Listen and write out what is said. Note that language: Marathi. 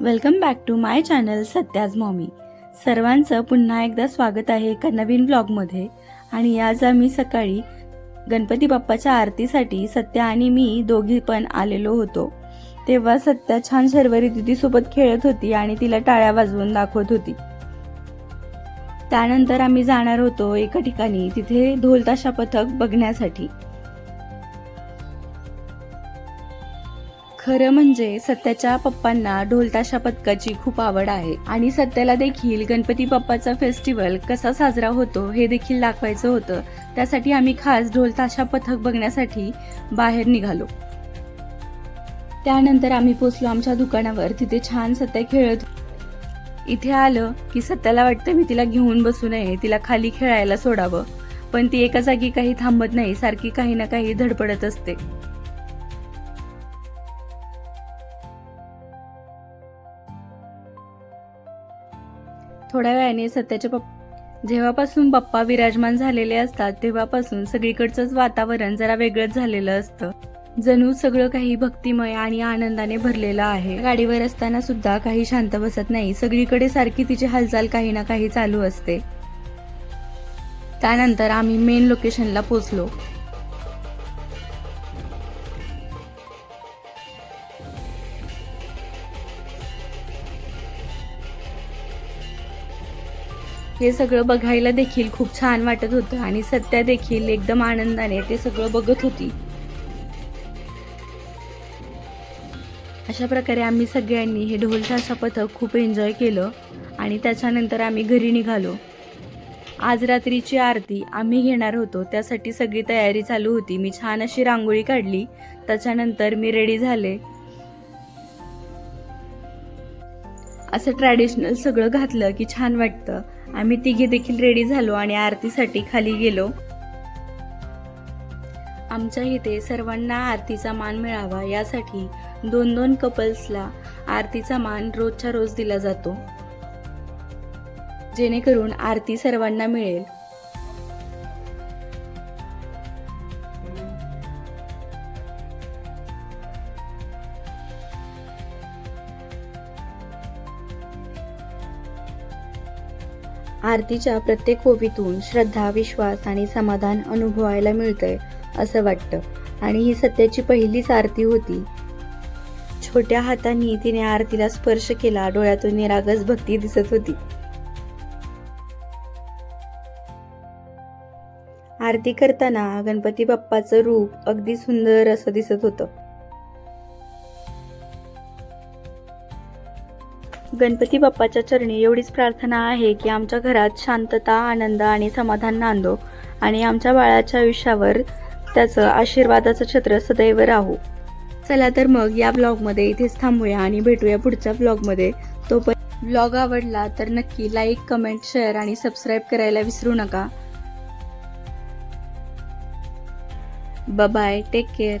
Welcome back to my channel Satya's mommy. सर्वांचं पुन्हा एकदा स्वागत आहे एका नवीन ब्लॉगमध्ये आणि आज आम्ही सकाळी गणपती बाप्पाच्या आरतीसाठी सत्या आणि मी दोघी पण आलेलो होतो. तेव्हा सत्या छान शर्वरी दिदीसोबत खेळत होती आणि तिला टाळ्या वाजवून दाखवत होती. त्यानंतर आम्ही जाणार होतो एका ठिकाणी तिथे ढोलताशा पथक बघण्यासाठी. खरं म्हणजे सत्याच्या पप्पांना ढोलताशा पथकाची खूप आवड आहे. आणि सत्याला देखील गणपती बाप्पाचा फेस्टिवल कसा साजरा होतो हे देखील दाखवायचं होतं. त्यासाठी आम्ही खास ढोलताशा पथक बघण्यासाठी बाहेर निघालो. त्यानंतर आम्ही पोचलो आमच्या दुकानावर. तिथे छान सत्या खेळत इथे आलं की सत्याला वाटतं मी तिला घेऊन बसू नये तिला खाली खेळायला सोडावं. पण ती एका जागी काही थांबत नाही सारखी काही ना काही धडपडत असते. थोड्या वेळाने सत्याचे पप्पा जेव्हापासून बाप्पा विराजमान झालेले असतात तेव्हापासून सगळीकडचंच वातावरण जरा वेगळंच झालेलं असतं. जणू सगळं काही भक्तिमय आणि आनंदाने भरलेलं आहे. गाडीवर असताना सुद्धा काही शांत बसत नाही. सगळीकडे सारखी तिची हालचाल काही ना काही चालू असते. त्यानंतर आम्ही मेन लोकेशनला पोचलो हे सगळं बघायला देखील खूप छान वाटत होतं आणि सत्या देखील एकदम आनंदाने ते सगळं बघत होती. अशा प्रकारे आम्ही सगळ्यांनी हे ढोलताशा पथक खूप एन्जॉय केलं आणि त्याच्यानंतर आम्ही घरी निघालो. आज रात्रीची आरती आम्ही घेणार होतो त्यासाठी सगळी तयारी चालू होती. मी छान अशी रांगोळी काढली त्याच्यानंतर मी रेडी झाले. असं ट्रॅडिशनल सगळं घातलं की छान वाटतं. आम्ही तिघे देखील रेडी झालो आणि आरतीसाठी खाली गेलो. आमच्या इथे सर्वांना आरतीचा मान मिळावा यासाठी दोन दोन कपल्सला आरतीचा मान रोजच्या रोज दिला जातो. जेणेकरून आरती सर्वांना मिळेल. आरतीच्या प्रत्येक ओवीतून श्रद्धा विश्वास आणि समाधान अनुभवायला मिळतंय असं वाटतं. आणि ही सत्याची पहिलीच आरती होती. छोट्या हातांनी तिने आरतीला स्पर्श केला डोळ्यातून निरागस भक्ती दिसत होती. आरती करताना गणपती बाप्पाचं रूप अगदी सुंदर असं दिसत होतं. गणपती बाप्पाच्या चरणी एवढीच प्रार्थना आहे की आमच्या घरात शांतता आनंद आणि समाधान नांदो आणि आमच्या बाळाच्या आयुष्यावर त्याचं आशीर्वादाचं छत्र सदैव राहू. चला तर मग या ब्लॉगमध्ये इथेच थांबूया आणि भेटूया पुढच्या ब्लॉगमध्ये. तो पण ब्लॉग आवडला तर नक्की लाईक कमेंट शेअर आणि सबस्क्राईब करायला विसरू नका. Bye take care.